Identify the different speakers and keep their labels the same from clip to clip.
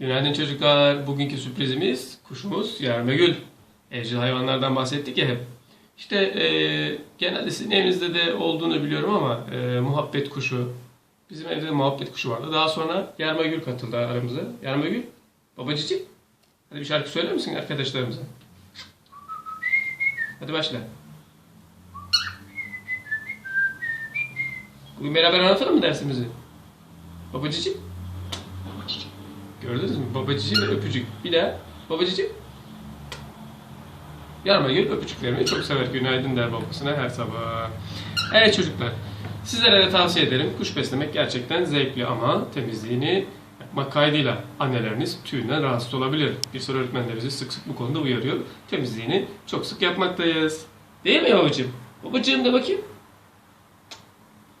Speaker 1: Günaydın çocuklar. Bugünkü sürprizimiz kuşumuz Yarmagül. Evcil hayvanlardan bahsettik ya hep. İşte e, genelde sizin evinizde de olduğunu biliyorum ama e, muhabbet kuşu. Bizim evde de muhabbet kuşu vardı. Daha sonra Yarmagül katıldı aramıza. Yarmagül, babacıcık. Hadi bir şarkı söyler misin arkadaşlarımıza? Hadi başla. Bugün beraber anlatalım mı dersimizi? Babacıcık. Gördünüz mü? Babacıcık ve öpücük. Bir daha. Babacıcık. Yarma gül öpücüklerini çok sever. Günaydın der babasına her sabah. Evet çocuklar. Sizlere de tavsiye ederim. Kuş beslemek gerçekten zevkli ama temizliğini yapmak kaydıyla anneleriniz tüyünden rahatsız olabilir. Bir sürü öğretmen de bizi sık sık bu konuda uyarıyor. Temizliğini çok sık yapmaktayız. Değil mi babacığım? Babacığım da bakayım.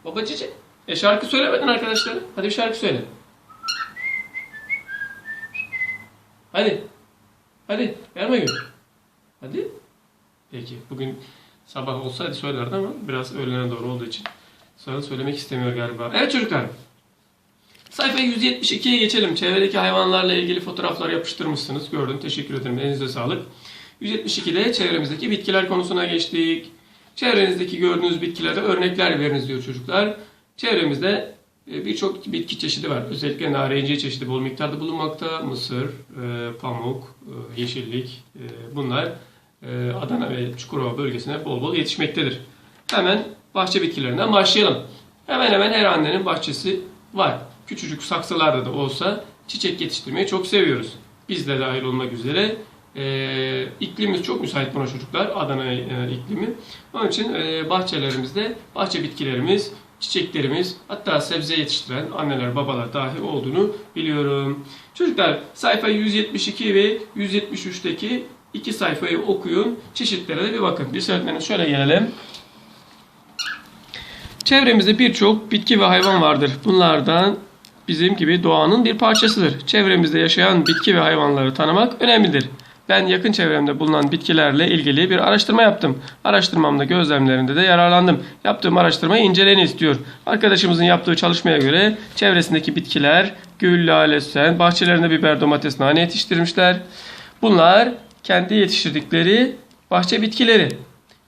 Speaker 1: Babacıcık. E şarkı söylemedin arkadaşlar. Hadi bir şarkı söyle. Hadi. Hadi. Verme gün. Hadi. Peki. Bugün sabah olsaydı söylerdi ama biraz öğlene doğru olduğu için sonra söylemek istemiyor galiba. Evet çocuklar. Sayfa 172'ye geçelim. Çevredeki hayvanlarla ilgili fotoğraflar yapıştırmışsınız. Gördüm. Teşekkür ederim. Elinize sağlık. 172'de çevremizdeki bitkiler konusuna geçtik. Çevrenizdeki gördüğünüz bitkilerde örnekler veriniz diyor çocuklar. Çevremizde birçok bitki çeşidi var. Özellikle narenciye çeşidi bol miktarda bulunmakta. Mısır, e, pamuk, e, yeşillik e, bunlar e, Adana ve Çukurova bölgesine bol bol yetişmektedir. Hemen bahçe bitkilerinden başlayalım. Hemen hemen her annenin bahçesi var. Küçücük saksılarda da olsa çiçek yetiştirmeyi çok seviyoruz. Biz de dahil olmak üzere. E, iklimimiz çok müsait buna çocuklar. Adana e, iklimi. Onun için e, bahçelerimizde bahçe bitkilerimiz, çiçeklerimiz hatta sebze yetiştiren anneler babalar dahi olduğunu biliyorum. Çocuklar sayfa 172 ve 173'teki iki sayfayı okuyun. Çeşitlere de bir bakın. Bir öğretmenim şöyle gelelim. Çevremizde birçok bitki ve hayvan vardır. Bunlardan bizim gibi doğanın bir parçasıdır. Çevremizde yaşayan bitki ve hayvanları tanımak önemlidir. Ben yakın çevremde bulunan bitkilerle ilgili bir araştırma yaptım. Araştırmamda gözlemlerinde de yararlandım. Yaptığım araştırmayı inceleyin istiyor. Arkadaşımızın yaptığı çalışmaya göre çevresindeki bitkiler gül, lale, sen, bahçelerinde biber, domates, nane yetiştirmişler. Bunlar kendi yetiştirdikleri bahçe bitkileri.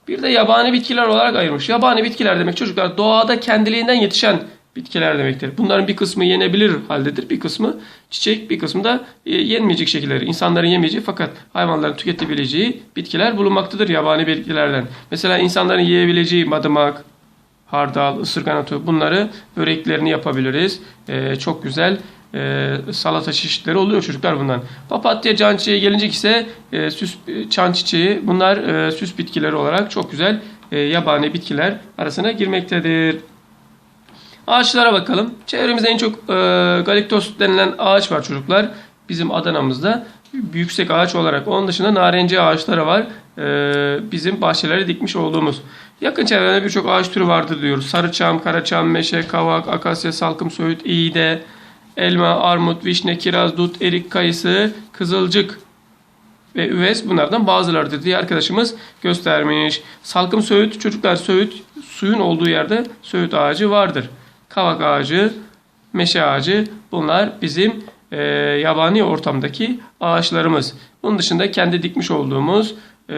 Speaker 1: Bir de yabani bitkiler olarak ayırmış. Yabani bitkiler demek çocuklar doğada kendiliğinden yetişen bitkiler demektir. Bunların bir kısmı yenebilir haldedir. Bir kısmı çiçek, bir kısmı da e, yenmeyecek şekilleri. İnsanların yemeyeceği fakat hayvanların tüketebileceği bitkiler bulunmaktadır yabani bitkilerden. Mesela insanların yiyebileceği madımak, hardal, ısırgan otu bunları böreklerini yapabiliriz. E, çok güzel e, salata çeşitleri oluyor çocuklar bundan. Papatya, can çiçeği gelince ise e, süs çan çiçeği bunlar e, süs bitkileri olarak çok güzel e, yabani bitkiler arasına girmektedir. Ağaçlara bakalım. Çevremizde en çok e, galiptos denilen ağaç var çocuklar. Bizim Adana'mızda yüksek ağaç olarak. Onun dışında narenci ağaçları var. E, bizim bahçelere dikmiş olduğumuz. Yakın çevrede birçok ağaç türü vardır diyoruz. Sarıçam, karaçam, meşe, kavak, akasya, salkım, söğüt, iğde, elma, armut, vişne, kiraz, dut, erik, kayısı, kızılcık ve üves bunlardan bazılarıdır diye arkadaşımız göstermiş. Salkım söğüt, çocuklar söğüt, suyun olduğu yerde söğüt ağacı vardır. Kavak ağacı, meşe ağacı bunlar bizim e, yabani ortamdaki ağaçlarımız. Bunun dışında kendi dikmiş olduğumuz e,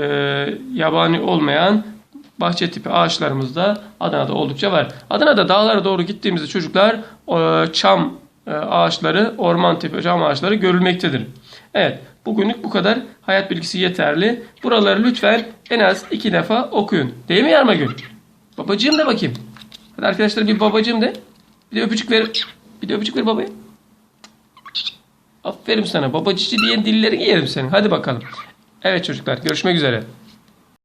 Speaker 1: yabani olmayan bahçe tipi ağaçlarımız da Adana'da oldukça var. Adana'da dağlara doğru gittiğimizde çocuklar e, çam e, ağaçları, orman tipi çam ağaçları görülmektedir. Evet, bugünlük bu kadar. Hayat bilgisi yeterli. Buraları lütfen en az iki defa okuyun. Değil mi Yarmagül? Babacığım de bakayım. Hadi arkadaşlar bir babacığım de. Bir de öpücük ver. Bir de öpücük ver babaya. Aferin sana. Babacıcı diyen dillerini yerim senin. Hadi bakalım. Evet çocuklar görüşmek üzere.